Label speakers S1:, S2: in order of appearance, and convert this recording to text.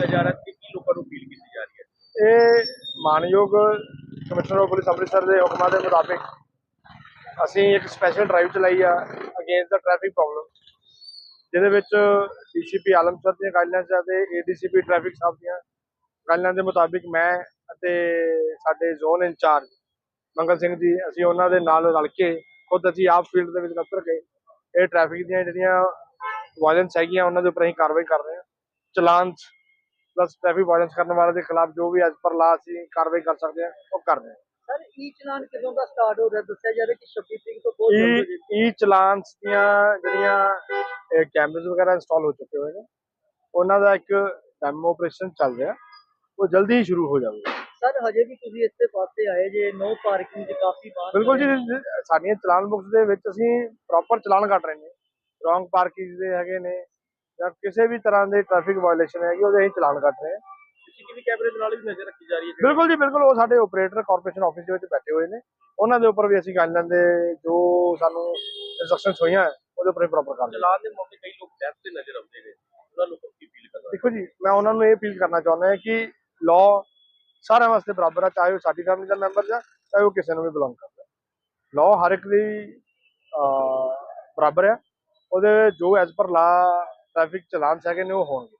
S1: ਕੀਤਾ ਜਾ ਰਿਹਾ ਤੇ ਕੀ ਲੋਕਾਂ ਨੂੰ ਅਪੀਲ ਕੀਤੀ ਜਾ ਰਹੀ ਹੈ?
S2: ਇਹ ਮਾਨਯੋਗ ਕਮਿਸ਼ਨਰ ਆਫ ਪੁਲਿਸ ਅੰਮ੍ਰਿਤਸਰ ਦੇ ਹੁਕਮਾਂ ਦੇ ਮੁਤਾਬਿਕ ਅਸੀਂ ਇੱਕ ਸਪੈਸ਼ਲ ਡਰਾਈਵ ਚਲਾਈ ਆ ਅਗੇਂਸਟ ਦਾ ਟ੍ਰੈਫਿਕ ਪ੍ਰੋਬਲਮ ਜਿਹਦੇ ਵਿੱਚ ਡੀਸੀਪੀ ਆਲਮਸਰ ਦੀਆਂ ਗਾਈਡਲਾਈਨਸ ਅਤੇ ਏਡੀਸੀਪੀ ਟ੍ਰੈਫਿਕ ਸਾਹਿਬ ਦੀਆਂ ਗਾਈਡਲਾਈਨ ਦੇ ਮੁਤਾਬਿਕ ਮੈਂ ਅਤੇ ਸਾਡੇ ਜ਼ੋਨ ਇੰਚਾਰਜ ਮੰਗਲ ਸਿੰਘ ਜੀ, ਅਸੀਂ ਉਹਨਾਂ ਦੇ ਨਾਲ ਰਲ ਕੇ ਖੁਦ ਅਸੀਂ ਆਪ ਫੀਲਡ ਦੇ ਵਿੱਚ ਉਤਰ ਗਏ। ਇਹ ਟ੍ਰੈਫਿਕ ਦੀਆਂ ਜਿਹੜੀਆਂ ਵਾਇਲੈਂਸ ਹੈਗੀਆਂ, ਉਹਨਾਂ ਦੇ ਉੱਪਰ ਅਸੀਂ ਕਾਰਵਾਈ ਕਰ ਰਹੇ ਹਾਂ। ਚਲਾਨ ਪਲੱਸ ਟ੍ਰੈਫਿਕ ਵਾਇਲੈਂਸ ਕਰਨ ਵਾਲੇ ਦੇ ਖਿਲਾਫ ਜੋ ਵੀ ਐਜ਼ ਪਰ ਲਾ ਅਸੀਂ ਕਾਰਵਾਈ ਕਰ ਸਕਦੇ ਹਾਂ ਉਹ ਕਰ ਰਹੇ ਹਾਂ।
S3: ਸਰ ਈ ਚਲਾਨ ਕਦੋਂ ਦਾ ਸਟਾਰਟ ਹੋ ਰਿਹਾ? ਦੱਸਿਆ ਜਾ ਰਿਹਾ ਕਿ 26 ਤਰੀਕ ਤੋਂ ਬਹੁਤ ਜਲਦ ਹੋ
S2: ਈ ਚਲਾਨਸ ਦੀਆਂ ਜਿਹੜੀਆਂ ਕੈਮਰੇਜ਼ ਵਗੈਰਾ ਇੰਸਟਾਲ ਹੋ ਚੁੱਕੇ ਹੋਏ ਨੇ ਉਹਨਾਂ ਦਾ ਇੱਕ ਡੈਮੋ ਆਪਰੇਸ਼ਨ ਚੱਲ ਰਿਹਾ। ਉਹ ਜਲਦੀ ਹੀ ਸ਼ੁਰੂ ਹੋ ਜਾਵੇਗਾ।
S3: ਸਰ ਹਜੇ ਵੀ ਤੁਸੀਂ ਇਸੇ ਪਾਸੇ ਆਏ ਜੇ ਨੋ ਪਾਰਕਿੰਗ ਚ ਕਾਫੀ ਬਾਹਰ
S2: ਬਿਲਕੁਲ ਜੀ, ਸਾਡੀਆਂ ਚਲਾਨ ਬੁੱਕਸ ਦੇ ਵਿੱਚ ਅਸੀਂ ਪ੍ਰੋਪਰ ਚਲਾਨ ਕੱਟ ਰਹੇ ਨੇ। ਰੋਂਗ ਪਾਰਕਿੰਗ ਦੇ ਹੈਗੇ ਨੇ ਜਾਂ ਕਿਸੇ ਵੀ ਤਰ੍ਹਾਂ ਦੇ ਟ੍ਰੈਫਿਕ ਵਾਇਓਲੇਸ਼ਨ ਹੈਗੀ ਉਹਦੇ ਅਸੀਂ ਚਲਾਨ ਕੱਟ ਰਹੇ ਹਾਂ।
S1: ਸੀਸੀਟੀਵੀ ਕੈਮਰੇ ਦੇ ਨਾਲ ਵੀ ਨਜ਼ਰ ਰੱਖੀ ਜਾ ਰਹੀ ਹੈ
S2: ਬਿਲਕੁਲ ਜੀ ਬਿਲਕੁਲ। ਉਹ ਸਾਡੇ ਆਪਰੇਟਰ ਕਾਰਪੋਰੇਸ਼ਨ ਆਫਿਸ ਦੇ ਵਿੱਚ ਬੈਠੇ ਹੋਏ ਨੇ। ਉਹਨਾਂ ਦੇ ਉੱਪਰ ਵੀ ਅਸੀਂ ਗਾਈਡਲਾਈਨ ਦੇ ਜੋ ਸਾਨੂੰ ਇਨਸਟਰਕਸ਼ਨਸ ਹੋਈਆਂ ਉਹਦੇ ਉੱਪਰ ਪ੍ਰੋਪਰ ਕਰ ਰਹੇ ਹਾਂ।
S1: ਚਲਾਨ ਦੇ ਮੌਕੇ ਕਈ ਲੋਕ ਡੈਥ ਤੇ ਨਜ਼ਰ ਆਉਂਦੇ ਨੇ। ਉਹਨਾਂ ਲੋਕਾਂ ਕੀ ਅਪੀਲ ਕਰਨਾ
S2: ਦੇਖੋ ਜੀ ਮੈਂ ਉਹਨਾਂ ਨੂੰ ਇਹ ਅਪੀਲ ਕਰਨਾ ਚਾਹੁੰਦਾ ਹਾਂ ਕਿ ਲਾਅ ਸਾਰਿਆਂ ਵਾਸਤੇ ਬਰਾਬਰ ਆ ਚਾਹੇ ਉਹ ਸਾਡੀ ਫੈਮਿਲੀ ਦਾ ਮੈਂਬਰ ਆ ਚਾਹੇ ਉਹ ਕਿਸੇ ਨੂੰ ਵੀ ਬਿਲੋਂਗ ਕਰਦਾ। ਲਾਅ ਹਰ ਇੱਕ ਦੀ ਅਹ, ਬਰਾਬਰ ਆ। ਉਹਦੇ ਜੋ ਐਜ਼ ਪਰ ਲਾ ਟ੍ਰੈਫਿਕ ਚਲਾਨ ਹੈਗੇ ਨੇ ਉਹ ਹੋਣਗੇ।